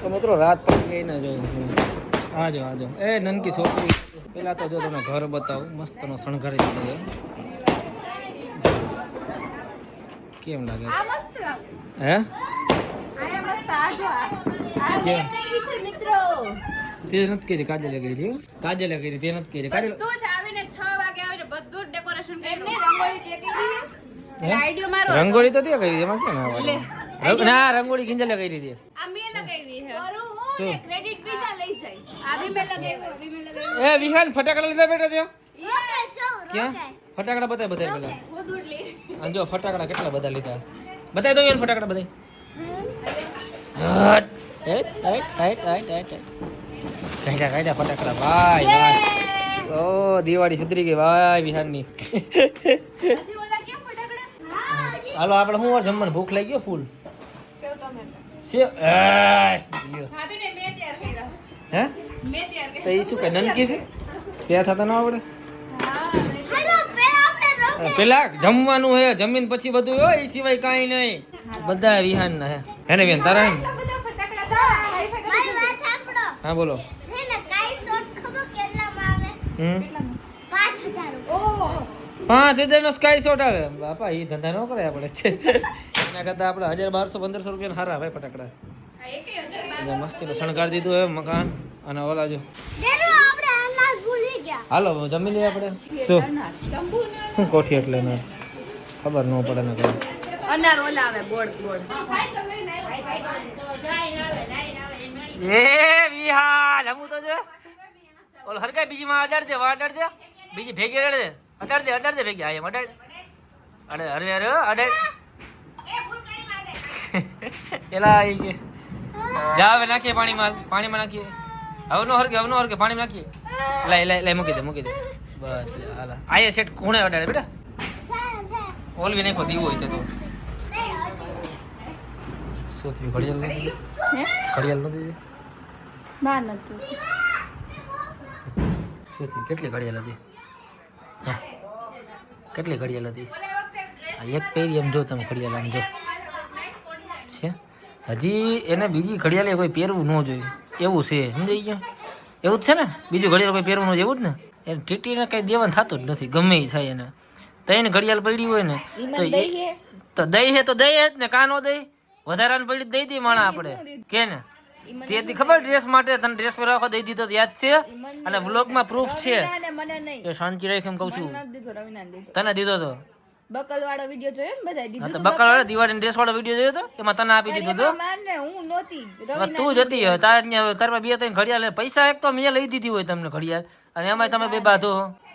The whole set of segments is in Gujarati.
તો મિત્રો રાત પડી ગઈ ને જો આજો આજો એ નનકી છોકરી. પેલા તો જો તમને ઘર બતાવું. મસ્તનો શણગારી દીધો કેમ લાગે? આ મસ્ત લાગે. હે? તે નથી કરી કાજલે કરી કાજલે કરી તે નથી કરી કાજલ બધું જ આવીને છ વાગે આવીને બધું ડેકોરેશન એમને રંગોળી રંગોળી તો તે કરી એમાં કેમ? ના રંગોળી કિંજલે કરી હતી આ મેં ક્રેડિટ બીજા લઈ જાય. આ બી મેં લગાવ્યું આ બી મેં લગાવ્યું એ વિહાન ફટાકડા લીધા બેટા તે રોકેટ જો ક્યાં? ફટાકડા બતાય બતાય પેલા. હું દૂધ લઈ. અને જો ફટાકડા કેટલા બધા લીધા? બતાય દો યાર ફટાકડા બતાય હટ. હેટ હેટ હેટ હેટ કાઢ્યા કાઢ્યા ફટાકડા. ભાઈ ભાઈ. ઓ દિવાળી સુધરી ગઈ. ભાઈ કેમ હાલો આપણે શું વાર જમવાનું? ભૂખ લાગી ગયો ફૂલ? સેવ ટમેટા. હે? મેં તૈયાર તો એ શું કે નનકી છે? ત્યાં થતા ન આવડે? પેલા આપણે રોકેટ પેલા જમવાનું હે જમીન પછી બધું હોય એ સિવાય કાંઈ નહીં. બધા વિહાન ના હે. હે ને બેન તારા હે બોલો. હે ને કાઈ શોટ ખબર કેટલામાં આવે? હમ? 5000 ઓહ. પાંચ હજાર નો સ્કાય શોટ આવે. બાપા એ ધંધા ન કરે આપણે. છે એના કરતા આપણે હજાર બારસો પંદરસો રૂપિયા હારા ભાઈ ફટાકડા. મસ્તીનું શણગાર દીધું હવે મકાન અને ઓલા જો દેરો આપણે અનાજ ભૂલી ગયા. હાલો જમી લઈએ આપણે. શું શું કોઠી એટલે ને. ખબર ન પડે ને કઈ અનાર ઓલા આવે ગોળ ગોળ. એ વિહાલ હમું તો જો. ઓલો હરકાય બીજી માં અડાડ દે વા અડાડ દે. બીજી ભેગી અડાડ દે. અડાડ દે અડાડ દે ભેગી આ એમ અડાડ. અરે અરે અડાડ. એલા આવી કે. જા હવે નાખીએ પાણીમાં. પાણીમાં નાખીએ. હવે નો હરકે હવે નો હરકે પાણીમાં નાખીએ. લઈ લઈ લઈ મૂકી દે મૂકી દે. બસ હાલા આયે સેટ કોણે અડાડે બેટા. ઓલવી નાખો દીવો હોય તો શું થયું ઘડિયાળ નથી ઘડિયાળ નથી બાર નતું. શું થયું કેટલી ઘડિયાળ હતી? હા. કેટલી ઘડિયાળ હતી? એક પહેરી એમ જો તમે ઘડિયાળ આમ જો. હજી એને બીજી ઘડિયાળ કોઈ પહેરવું ન જોઈએ. એવું છે સમજાઈ ગયું? એવું જ છે ને? બીજું ઘડિયાળ કોઈ પહેરવું ન જોઈએ એવું જ ને? એને ટીટીને કંઈ દેવાનું થતું જ નથી ગમે એ થાય એને. તઈને ઘડિયાળ પડી હોય ને તો તો દઈ હે તો દઈ જ ને કાનો દઈ વધારાને પડી દઈ દી માણા આપણે. કે ને? તેથી ખબર ડ્રેસ માટે તને ડ્રેસ પહેરવા દઈ દીધો તો યાદ છે? અને વ્લોગમાં પ્રૂફ છે. કે શાંતિ રાખી એમ કહું છું. તને દીધો તો? બકલ વાળો વીડિયો જોયો ને બધા દીધું તો બકલ? વાળો દિવાળી ડ્રેસ વાળો વીડિયો જોયો તો? એમાં તને આપી દીધું તો? માર ને હું નોતી તું જતી હોય તાર તારમાં બે ત્રણ ઘડિયાળ પૈસા એક તો મેં લઈ દીધી હોય તમને ઘડિયાળ. અને એમાં તમે બે બાધો.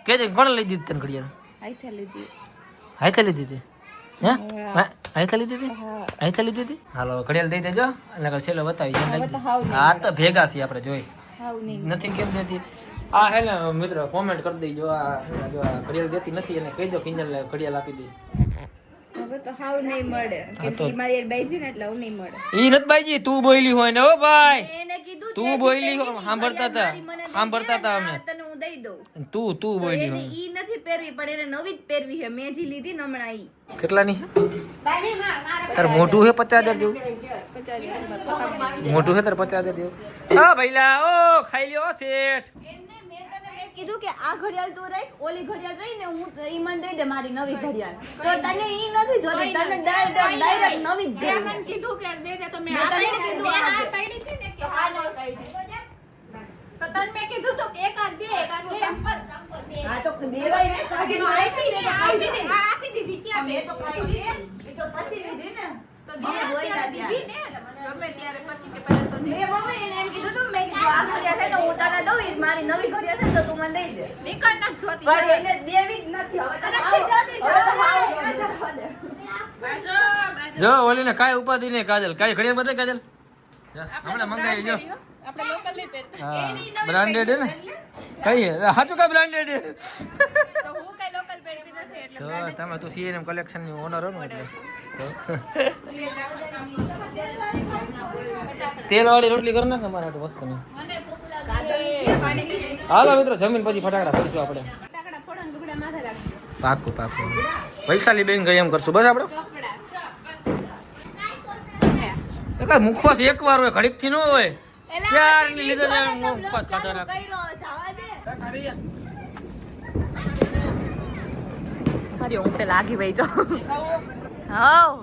કે છે કોણ લઈ દીધી તને ઘડિયાળ? આઈથે લીધી હાથે લીધી હતી હે? હા, હાથે લીધી હતી લીધી હતી હાલો ઘડિયાળ દઈ દેજો. અને છેલ્લો બતાવી હા તો ભેગા છીએ આપણે જોઈ. નથી કેમ દેતી? આ હે ને મિત્રો કોમેન્ટ કરી દેજો. આ જો આ ઘડિયાળ દેતી નથી એને કહી દો કિંજલ ઘડિયાળ આપી દે. હવે તો હાવ નહીં મળે. કેમ કે મારી યાર બાઈજી ને એટલે હવે નહીં મળે. ઈ નથી બાઈજી તું બોયલી હોય ને હો ભાઈ. એને કીધું તું બોયલી સાંભળતા હતા સાંભળતા હતા અમે. તને હું દઈ દઉં. તું તું બોયલી હોય. ઈ નથી પહેરવી પણ એને નવી જ પહેરવી છે. મેં જી લીધી ને હમણાં ઈ. કેટલાની તાર મોટું હે પચાસ હજાર જેવું? મોટું હે તાર પચાસ હજાર જેવું? ભાઈલા ઓ ખાઈ લ્યો શેઠ. કીધું કે આ ઘડિયાળ તું રાખ ઓલી ઘડિયાળ રહી ને હું ઈ મને દઈ દે મારી નવી ઘડિયાળ. તો તને ઈ નથી જોતી તને ડાયરેક્ટ ડાયરેક્ટ નવી જ જોઈએ મને કીધું કે દે દે તો મેં આ તને કીધું આ આ દે. ને કે આ ન પાડી. તો તને મેં કીધું તો કે એક હાથ દે એક હાથ લે આ તો દેવાય ને આપી દે, આપી દે. દીધી કે મેં તો ખાઈ એ તો પછી લીધી ને. તો ના ને? ગમે ત્યારે પછી કે પહેલા તો મેં મમ્મી એને એમ કીધું તું મેં કીધું આ ઘડિયાળ છે ને હું તને દઉં મારી નવી ઘડિયાળ છે તો તું મને દઈ દે. નીકળ ના જોતી. પણ એને દેવી જ નથી. હવે નથી જોતી, ઓલીને કાય ઉપાધિ નહીં કાજલ. કાય ઘડિયાળ બતાય કાજલ? હમણાં મંગાવી જો. આપણે લોકલ પહેરતા. બ્રાન્ડેડ હે ને? કઈ હે? સાચું કા બ્રાન્ડેડ તો હું તો તમે તો સીએનએમ કલેક્શનની ઓનર હો ને એટલે. તો. તેલ વાળી રોટલી કરો ને તમારે હાટુ મસ્ત ને મને ભૂખ લાગે પાણી હાલો મિત્રો જમીન પછી ફટાકડા કરીશું આપણે. પાકું પાકું વૈશાલી બેન ગઈ એમ કરશું. બસ આપણે? કઈ મુખવાસ એક વાર હોય હોય ઘડીકથી ન હોય. એલા, ક્યારની લીધે મુખવાસ ખાતા રાખે. કર્યો, જાવા દે. ફરી હું પેલા આગી વહી જાઉં. હાવ.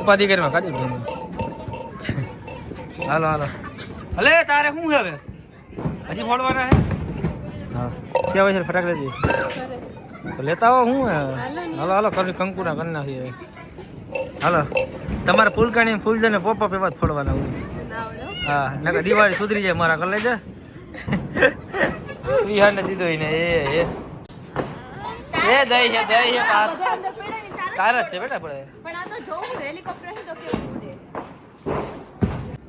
ઉપાધિ કરીમાં કાઢી હાલો હાલો. અલે તારે શું હવે? હજી ફોડવાના હે? હા. ક્યાં હોય છે? ફટાકડાજી તો લેતા આવો હે હાલો હાલો કરી કંકુના કરી નાખીએ હાલો. તમારે ફૂલકાણી ફૂલ છે ને પોપઅપ એવા જ ફોડવાના હોય. હા નકર દિવાળી સુધરી જાય મારા કર લેજે વિહાર ને દીધો એને એ એ. એ દઈ છે દઈ છે તાર જ છે બેટા પડે. પણ આ તો જોવું હેલિકોપ્ટર તો કેવું ઉડે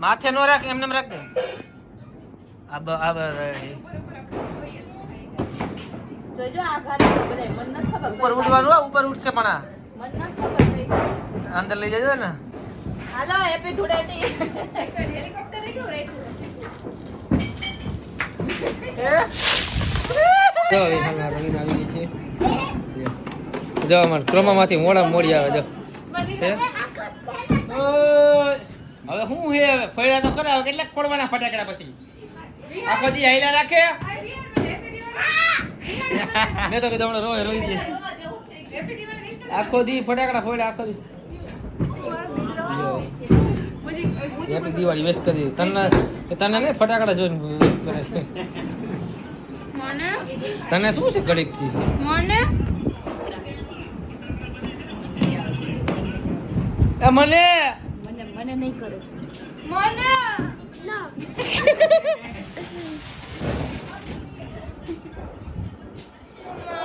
માથે નો રાખ એમને એમ રાખ દે. આ બ આ બ જોજો આ ઘરે તો મન ન ખબર. ઉપર ઉડવાનું ઉપર ઉડશે પણ આ. અંદર લઈ જજો ને. હાલો હેપી ધૂળેટી. હેલિકોપ્ટર કેવું રાખ્યું જો અમાર ક્રોમામાંથી મોડા મોડી આવે જો. હવે હું હે હવે ફળ્યા તો કરાવે કેટલાક ફોડવાના ફટાકડા પછી. આખો દી હાઈલા રાખે? મેં તો કીધું હમણાં રોય રોઈ દે. આખો દી ફટાકડા ફોડે આખો દી. આપડે દિવાળી વેસ્ટ કરી તને તને ને ફટાકડા જોઈને વેસ્ટ કરે તને શું છે ઘડીકથી? મને? એ મને? મને મને નહીં કરે મને?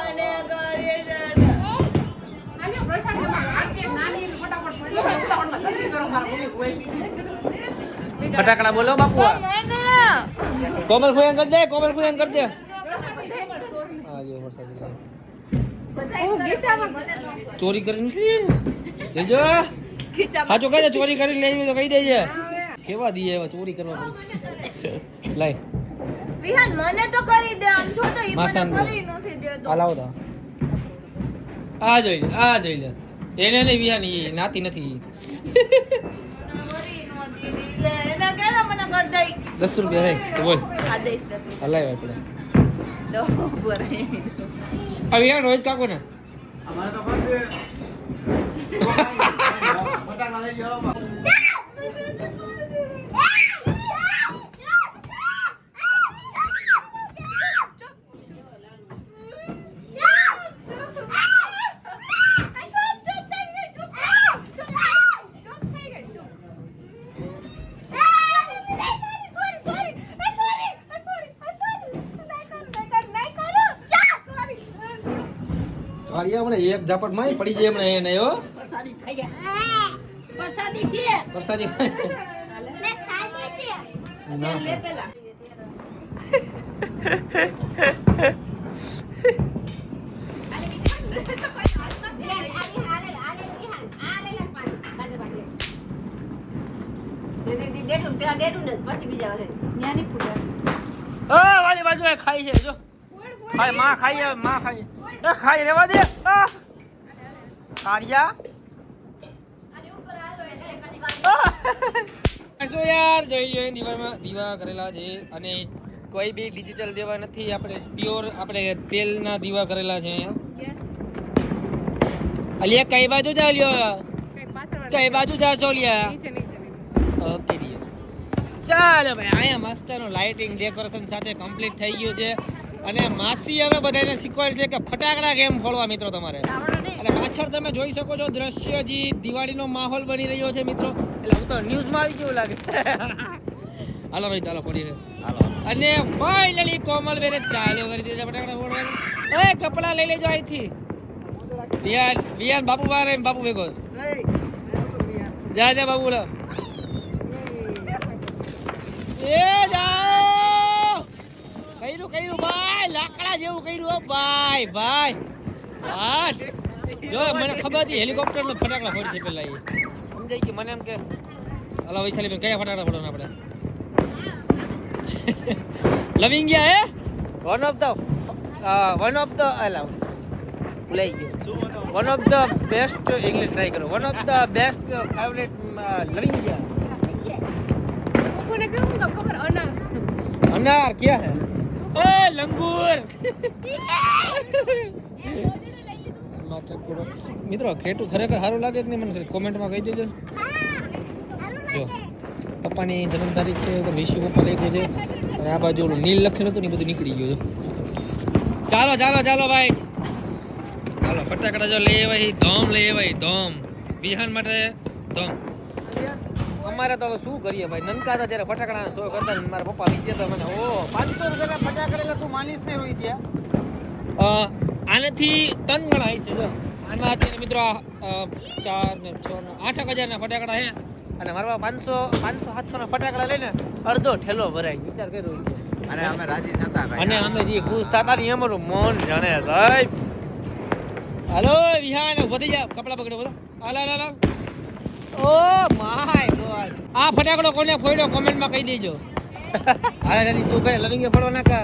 મને કરે ફટાકડા બોલો બાપુ. કોમલ ફુયંગ કર દે કોમલ ફુયંગ કર દે. હા જો વરસાદ હું ગીસામાં ચોરી કરી જજો. ખીચા કહી દે ચોરી કરીને લઈ તો કહી દેજે. કેવા દીએ એવા ચોરી કરવા પડી વિહાન મને તો કરી દે. આમ છો તો ઈ મને કરી નથી દેતો. આ લાવો તો. આ જોઈ લે આ જોઈ લે. એને નહીં વિહાની નાતી નથી. દસ રૂપિયા થાય તો બોલ. હલાય આપણે આ વિહાન કાકો ને હમણાં એક ઝાપટમાં પડી જાય હમણે એને હો. પ્રસાદી ખાઈ ગયા. પ્રસાદી છે. વરસાદી મેં ખાધી છે. ના. લે પેલા. ન્યાની ફૂટે આ વાલી. બાજુ એ ખાઈ છે જો. ખાયમાં ખાઈ માં ખાઈ ખાઈ રેવા દે. કાળિયા. જો યાર, જોઈ લ્યો દીવામાં દીવા કરેલા છે અને કોઈ બી ડિજિટલ દેવા નથી, આપણે પ્યોર આપણે તેલના દીવા કરેલા છે અલિયા, કઈ બાજુ જા લ્યો? કઈ બાજુ જા છો લ્યા ઓકે ચાલો ભાઈ અહીંયા મસ્તનું લાઇટિંગ ડેકોરેશન સાથે કમ્પ્લીટ થઈ ગયું છે. અને માસી હવે બધાને શીખવાડ છે કે ફટાકડા કેમ ફોડવા મિત્રો તમારે? અને પાછળ તમે જોઈ શકો છો દ્રશ્ય જે દિવાળીનો માહોલ બની રહ્યો છે મિત્રો. એટલે હું તો ન્યૂઝમાં આવી ગયું લાગે. હાલો ભાઈ ચાલો પડી હાલો. અને ફાઇનલી કોમલ બેને ચાલુ કરી દીધા ફટાકડા ફોડવાનું. એ કપડા લઈ લેજો અહીંથી. વિયાન વિયાન બાપુ બહાર એમ બાપુ ભેગો. જા જા બાપુ બોલો. એ જાઓ કર્યું ભાઈ લાકડા જેવું કર્યું હો ભાઈ ભાઈ. હાટ. જો મને ખબર હતી હેલિકોપ્ટર નો ફટાકડા ફોડી છે પેલા એ. સમજાય કે મને એમ કે અલા વૈશાલી બેન કયા ફટાકડા ફોડવાના આપણે? લવિંગ ગયા હે? One of the one of the અલા ભૂલાઈ ગયો. One of the best English try કરો. One of the best favourite લવિંગ ગયા. કોને કેવું તો ખબર અનાર. અનાર ક્યાં હે? એ, લંગૂર. મિત્રો, ખેટું ખરેખર સારું લાગે કે નહીં? મને કોમેન્ટમાં કહી દેજો. જો, પપ્પાની જન્મ તારીખ છે તો વિશ્વ પપ્પા લખ્યું છે અને આ બાજુ ઓલું નીલ લખેલું હતું ને બધું નીકળી ગયું ચાલો ચાલો ચાલો ભાઈ. ચાલો, ફટાકડા જો લઈ આવ્યા ધોમ લઈ આવ્યા ધોમ. વિહાન માટે ધોમ. અમારે તો હવે શું કરીએ ભાઈ? નનકા હતા ત્યારે ફટાકડા શો કરતા મારા પપ્પા લઈ ગયા મને ઓ પાંચસો રૂપિયા ફટાકડા તું માનીશ ને રોઈ ગયા આનાથી ત્રણ ગણા આવી છે આના અત્યારે મિત્રો ચાર ને છ ને આઠ હજારના ફટાકડા છે. અને મારા પાંચસો પાંચસો સાતસો ના ફટાકડા લઈને અડધો ઠેલો ભરાય વિચાર કર્યો અને અમે રાજી થતા અને અમે જે ખુશ થતા ને અમારું મન જાણે સાહેબ. હાલો વિહાન વધી જા કપડા પકડો બધા હાલ હાલ હાલ. Oh my God. આ ફટાકડો કોને ફોડ્યો કોમેન્ટમાં કહી દેજો. હા દાદી તું કઈ લવિંગે ફોડો ના કા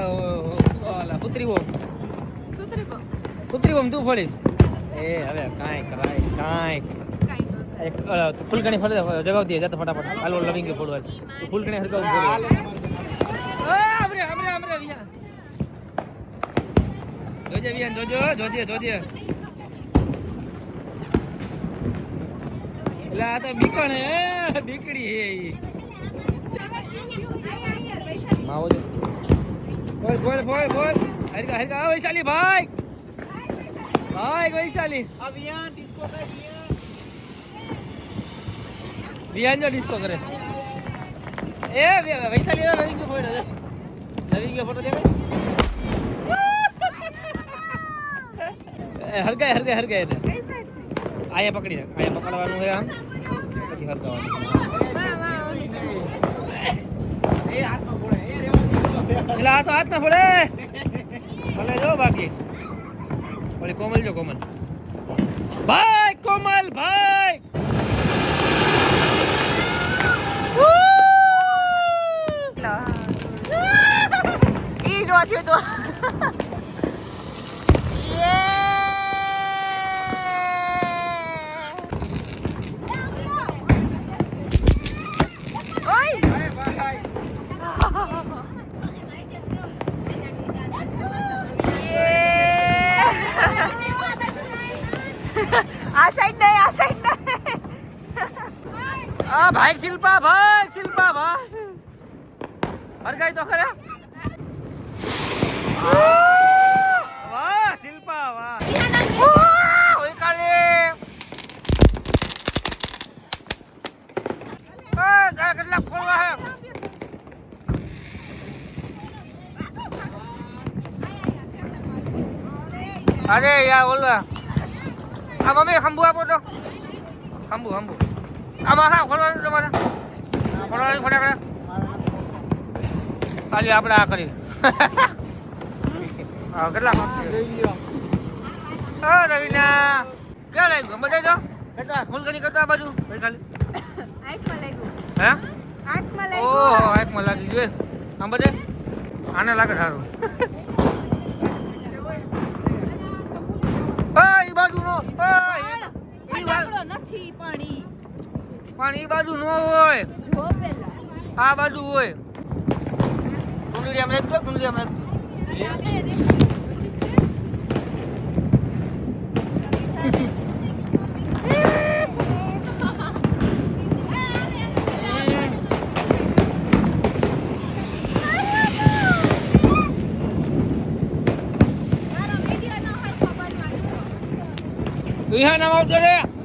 ઓલા પુત્રી બોમ પુત્રી બોમ તું ફોડીશ? એ હવે કાંઈ કરાય કાંઈ ફૂલકણી ફોડી દે જગાવતી જતો ફટાફટ. હાલો લવિંગે ફોડવા ફૂલકણી હરગાવ આમરે આમરે આમરે વિયા જોજે વિયા જોજો જોજે જોજે. આ તો બીકણ હે બીકડી હે ઈ. માવો જો. બોલ બોલ બોલ બોલ. હરકા હરકા આ વૈશાલી ભાઈ. ભાઈ વૈશાલી. વિહાન જો ડિસ્કો કરે. એ વૈશાલી તો નવીન ફોટો નવીન ફોટો દેખાય. હરગાય હરગાય હરગાય આયા પકડી રાખ. આયા પકડવાનું હોય આમ. પછી હરકાવાનું એટલે આ તો હાથમાં ફળે ભલે જો બાકી. વળી કોમલ જો કોમલ. ભાઈ કોમલ ભાઈ. ઈ થયું તો આ સાઈડ નહીં આ સાઈડ નહીં આ ભાઈ, શિલ્પા ભાઈ શિલ્પા ભાઈ. હરગાઈ તો ખરા. વાહ, શિલ્પા વાહ. કેટલા ખોલવા હે અરે યાર ઓલા આ મમ્મી, ખંભુ આપો તો. ખંભુ ખંભુ. આમાં હા ખોલવાનું તમારે ખોલવાની ફટાકડા ખાલી આપણે આ કરી હા કેટલા ક્યાં લાગ્યું બધા જો. કેટલા ફૂલકણી કરતા આ બાજુ. ખાલી. આંખમાં લાગ્યું હે? આંખમાં ઓહો આંખમાં લાગી ગયું આમ બધે? આને લાગે સારું. એ બાજુ નો હા, એ- ઈ નથી પણ પણ એ બાજુ ન હોય. આ બાજુ હોય. ડુંગળી આમ રાખજો ડુંગળી આમ રાખજો. વિહાન આવજો રે.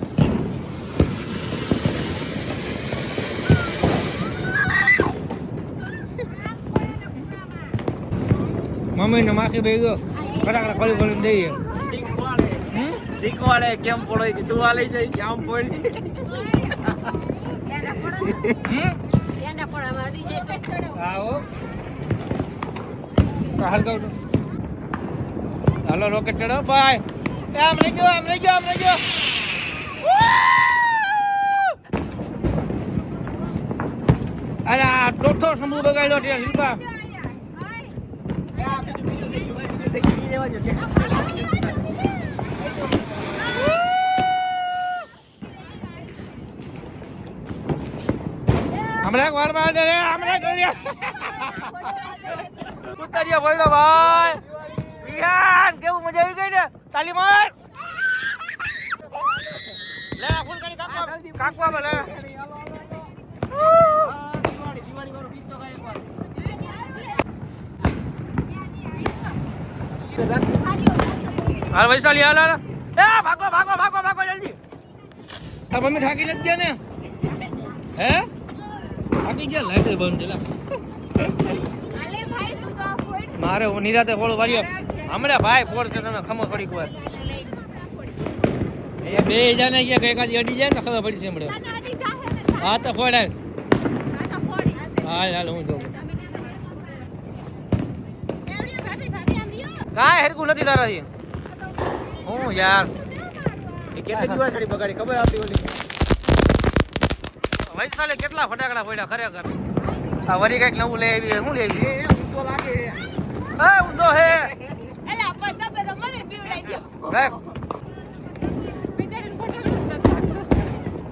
મમ્મી ને માથે બે ગયો ફટાકડા ખોલી ખોલીને દઈએ? શીખવાડે કેમ પડો કે તું લઈ જાય કે આમ પડી તો હાલો રોકેટ ચડો. બાય આમ લઈ ગયો આમ લઈ ગયો આમ લઈ ગયો. અરે આ ચોથો સમૂહ બગાડ્યો ત્યાં શિલ્પા. હમણાં વાર રે હમણાં કર્યા ઉતરીએ બોલો ભાઈ. વિહાન કેવું મજા આવી ગઈ ને? તાલી માર. લે ફૂલ કરી કાકવા કાકવા બોલે. હાલ વૈશાલી હાલ હાલ. એ ભાગો ભાગો ભાગો ભાગો જલ્દી. આ મમ્મી ઠાકી નથી ગયા ને? હે? ઠાકી ગયા? લાગે બંધ છે લા. અલે ભાઈ તું તો ફોડ મારે હું નિરાતે ફોડું વાળ્યો. હમણાં ભાઈ ફોડ છે તમે ખમો પડી વાર. એ બે જાને ગયા કે એકાદી અડી જાય ને ખબર પડી છે હમણાં. હા તો ફોડ હાલ. આ તો ફોડી. હાલ હાલ હું જોઉં એવડી ભાભી ભાભી આમ રહ્યો કાંઈ હેરકું નથી તારાથી હું યાર. કેટલી દિવસ સાડી બગાડી ખબર આવતી ઓલી? વૈશાલે કેટલા ફટાકડા પડ્યા ખરેખર? આ વરી કંઈક નવું લઈ આવી શું લઈ આવી? ઊંધો લાગે. હે ઊંધો હે? એલે આપા તમે તો મને પીવડાઈ દો. લાગતું.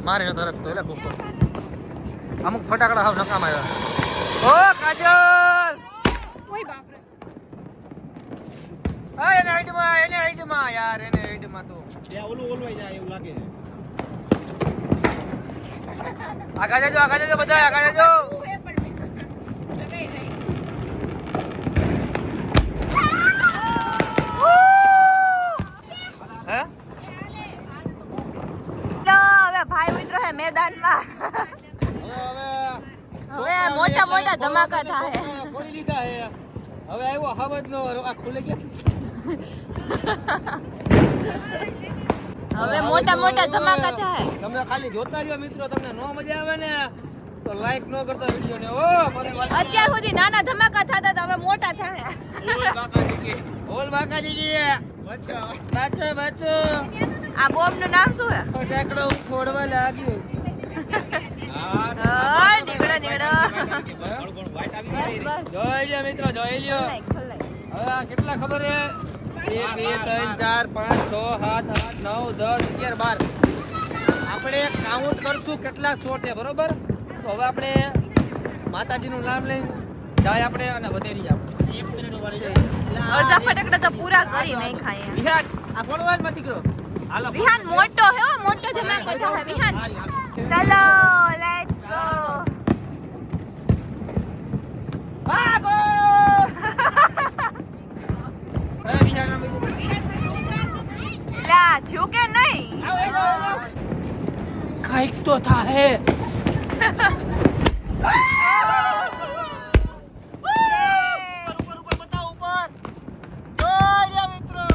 મારે નતો રખતો એટલે કુકર અમુક ફટાકડા હાવ નકામ આવ્યા. ઓ કાજલ! ઓય બાપરે. આ એને હાઈડમાં એને હાઈડમાં યાર એને હાઈડમાં તો. ત્યાં ઓલું ઓલવાઈ જાય એવું લાગે. આગા જાજો આગા જાજો બધા આગા જાજો. હે? તો હવે ભાઈ ઉતરો હે મેદાનમાં. હવે મોટા મોટા ધમાકા થાય. હે હવે આવ્યો હવજ નો આ ખુલે ગયા હવે મોટા મોટા ધમાકા થાય. તમે ખાલી જોતા રહ્યો મિત્રો તમને નો મજા આવે ને તો લાઈક નો કરતા વિડિયો ને. ઓ અત્યાર સુધી નાના ધમાકા થતા હતા હવે મોટા થાય. બોલ બાકાજી જી બાચો બાચો. આ બોમ્બનું નામ શું છે ટેકડો ફોડવા લાગ્યો. હા નીકળો નીકળો જોઈ લ્યો મિત્રો જોઈ લ્યો. હવે કેટલા ખબર હે? એક બે ત્રણ ચાર પાંચ છ સાત આઠ નવ દસ અગિયાર બાર. આપણે કાઉન્ટ કરશું કેટલા શોટ છે બરોબર? તો હવે આપણે માતાજીનું નામ લઈ જાય આપણે અને વધેરી આપણે એક મિનિટ અડધા ફટાકડા તો પૂરા કરી નહીં ખાય વિહાન આ વિહાન મોટો હે મોટો ધમાકો થાય વિહાન. ચલો લેટ્સ ગો લા થયું કે નહીં? કંઈક તો થાહે ઉપર ઉપર બતાવ ઉપર જોઈ લ્યો મિત્રો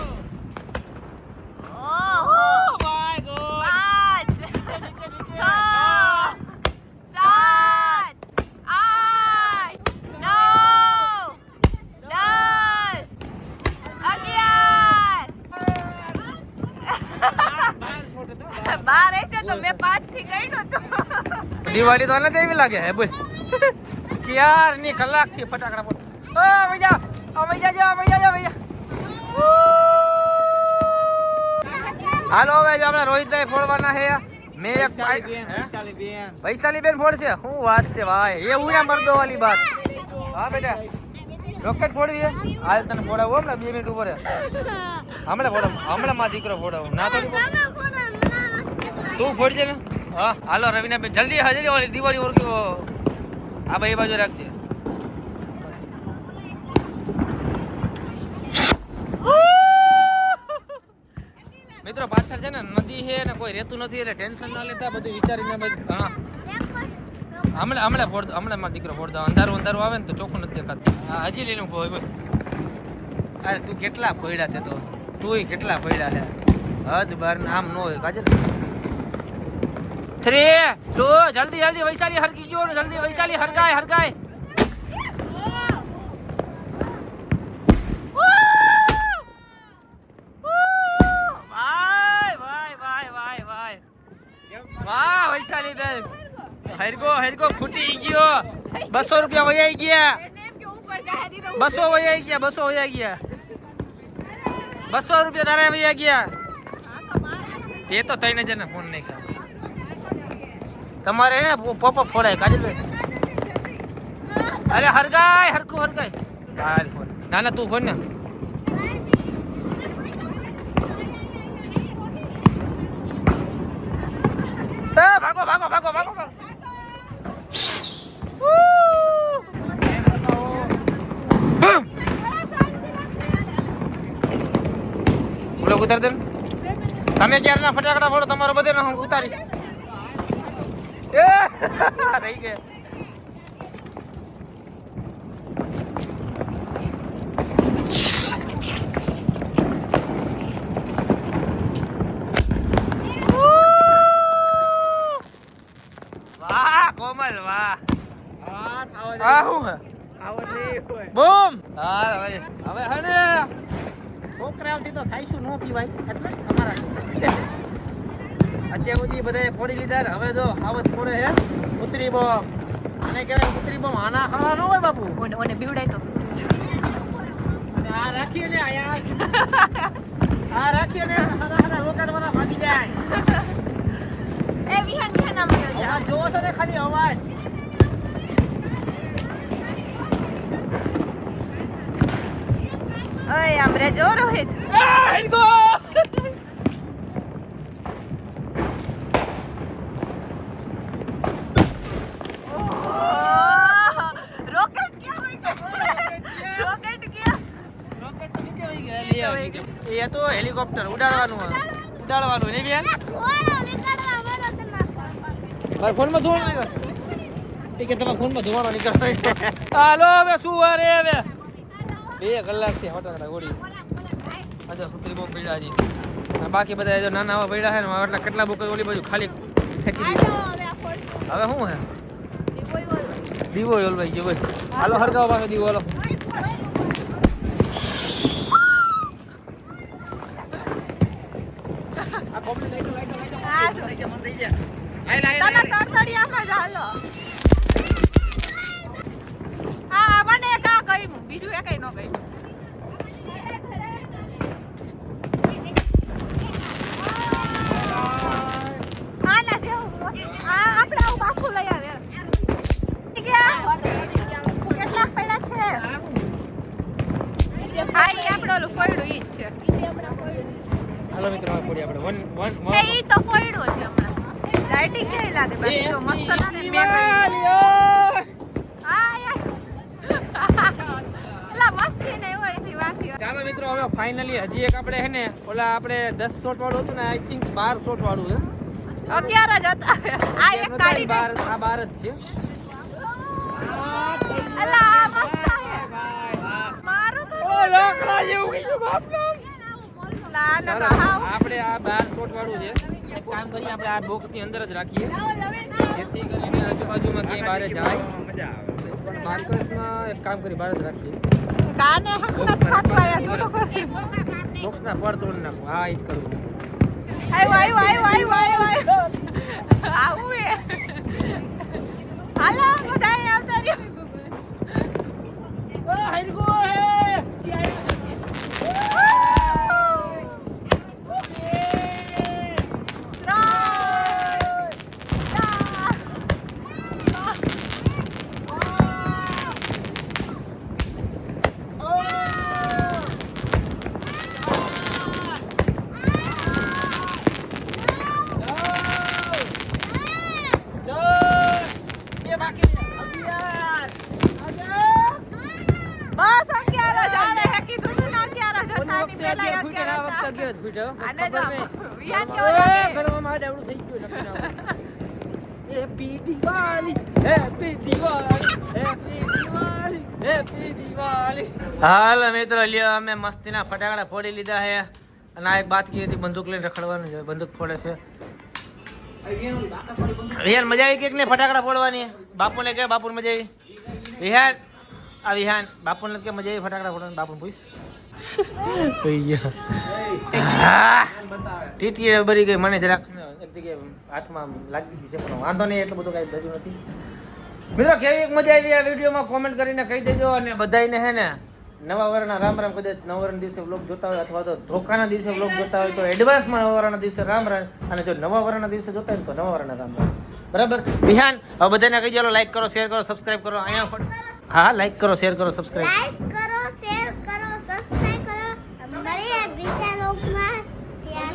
ઓહો ઓ માય ગોડ પાંચ નીચે નીચે છ સાત આઠ નવ દસ અગિયાર બાર હશે તો મેં પાંચથી ગણ્યું તો દિવાળી તો નથી એવી લાગે હે બોલ. ક્યારની કલાકથી ફટાકડા ફોડ. ઓ ભૈયા ઓ ભૈયા જા ભૈયા જા ભૈયા હાલો હવે જો આપણે રોહિતભાઈ ફોડવાના હે મેં એક વૈશાલી બેન ફોડશે? શું વાત છે ભાઈ? એ ઉના મરદો વાલી વાત હા બેટા. રોકેટ ફોડવી હે? હાલ તને ફોડાવું હમણાં બે મિનિટ ઉપર. હે. હમણાં ફોડાવું હમણાં માં દીકરો ફોડાવું. ના તો તું ફોડજે ને. હા, હાલો રવિના બેન જલ્દી હા, જલ્દી દિવાળી ઓળખી આ ભાઈ બાજુ રાખજે. મિત્રો, પાછળ છે ને, નદી છે ને, કોઈ રહેતું નથી, એટલે ટેન્શન ના લેતા બધું વિચારીને બધું, હા. હમણાં હમણાં ફોડ, હમણાં મારો દીકરો ફોડતા અંધારું અંધારું આવે ને, તો ચોખ્ખું નથી દેખાતું. હા, હજી લઈને ઊભો હોય અરે તું કેટલા પડ્યા તે તો? તુંય કેટલા પડ્યા છે? હદ બાર આમ ન હોય, કાજલ. થ્રી ટુ જલ્દી જલ્દી વૈશાલી હરકી ગયો જલ્દી વૈશાલી હરગાય હરગાય વાહ વૈશાલી બેન. હરગો હરગો ફૂટી ગયો. બસો રૂપિયા વૈયા ગયા. બસો વૈયા ગયા બસો વૈયા ગયા. બસો રૂપિયા તારા વયા ગયા. એ તો ત્રણ જ ફોન નહીં ખાવ તમારે ને પોપ ફોડાય કાજલભાઈ અરે હરગાય હરકું હરગાય ના ના તું ફોન ને ભાગો ભાગો ભાગો ભાગો ભાગો! ઉતાર દે તમે ક્યારે ના ફટાકડા ફોડો તમારો બધે હું ઉતારી રહી ગયા. વાહ, કોમલ, વાહ. બૂમ. હવે હવે છોકરાઓથી તો સાઈસુ ન પીવાય, એટલે અમારા અત્યાર સુધી બધાએ ફોડી લીધા ને હવે જો હાવત ફોડે છે. ઉતરી બોમ આને કહેવાય ઉતરી બોમ આના ખાવા ન હોય બાપુ. ઓને બીવડાય તો. અને આ રાખીએ ને આયા આ રાખીએ ને હારા હારા રોકાડવાના ભાગી જાય. એ વિહાન વિહાન આમ ગયો છે. આ જોવો છો ને ખાલી અવાજ. ઓય આમ રેજો રોહિત. ઓહ, રોકેટ ક્યાં હોય છે રોકેટ ક્યાં એ તો હેલિકોપ્ટર ઉડાડવાનું ઉડાડવાનું. નહીં બેન મારા ફોનમાં નીકળ એ કે તમારા ફોનમાં હાલો હવે શું વારે હવે? બે કલાકથી ફટાકડા ગોળી સુતરી બહુ પડ્યા હજી બાકી બધા જો નાના આવા પડ્યા છે ને એટલા કેટલા બુક ઓલી બાજુ ખાલી ફેંકી દીધા. હવે શું હે? દીવો ઓલવાઈ ગયો ભાઈ હાલો હરગાવો પાસે દીવો હાલો તમે તડતડિયામાં જ હાલો હા મને એક આ કહ્યું બીજું એ કઈ ન કહ્યું કેટલાક પડ્યા છે? ફળું આપણે ફોડ્યું ઈ જ છે. હાલો મિત્રો આ પડી આપણે. વન વન એ તો ફોડ્યું છે હમણાં. લાઇટિંગ કેવી લાગે બાકી? જો મસ્ત લાગે મેં હા ચાલો મિત્રો હવે ફાઇનલી હજી એક આપણે હે ને ઓલા આપણે દસ શોટ વાળું હતું ને આઈ થિંક બાર શોટ વાળું છે. અગિયાર જ હતા. આ એક કાઢી બાર આ બાર જ છે. એલા મસ્ત છે. મારું તો લાકડા જેવું કીધું બાપ આપણે આ બાર શોટ વાળું છે. એક કામ કરીએ આપણે આ બોક્સની અંદર જ રાખીએ. જેથી કરીને આજુબાજુમાં ક્યાંય બહાર જાય. મજા આવે. પણ બારકસમાં એક કામ કરી બહાર જ રાખીએ. કાને હકના ફાટવાયા જો તો કરી બોક્સ ના પર તોડ નાખું. હા એ જ કરવું વાય આવ્યો આવ્યો આવ્યો આવ્યો આવું એ. હાલો બધા આવતા રહ્યો. બસ અગિયાર જ આવે હે કીધું તું ને અગિયાર જ હતા ની પહેલા અગિયાર હતા આને જો વિહાન કેવો લાગે હાલ મિત્રો લ્યો અમે મસ્તીના ફટાકડા ફોડી લીધા છે. અને આ એક બાતકી હતી બંદૂક લઈને રખડવાનું છે. બંદૂક ફોડે છે. વિહાન મજા આવી કે નહીં ફટાકડા ફોડવાની? બાપુને કે બાપુને મજા આવી? વિહાન આ વિહાન બાપુને કે મજા આવી ફટાકડા ફોડવાની? બાપુને પૂછ. ટીટી બરી ગઈ મને જરાક એક જગ્યાએ હાથમાં લાગી ગઈ છે પણ વાંધો નહીં એટલું બધું કાંઈ થયું નથી. મિત્રો કેવી એક મજા આવી આ વિડીયોમાં? કોમેન્ટ કરીને કહી દેજો અને બધાને હે ને નવા વર્ણના રામ રામ કદાચ નવા વરના દિવસે લોક જોતા હોય અથવા તો ધોકાના દિવસે લોક જોતા હોય તો એડવાન્સમાં નવા વરના દિવસે રામ રામ અને જો નવા વરના દિવસે જોતા હોય તો નવા વરના રામ રામ. બરાબર? વિહાન હવે બધાને કહી ચાલો લાઈક કરો શેર કરો સબસ્ક્રાઇબ કરો. અહીંયા હા લાઈક કરો શેર કરો સબસ્ક્રાઇબ લાઈક કરો શેર કરો સબસ્ક્રાઇબ કરો. મળીએ બીજા લોકમાં ત્યાં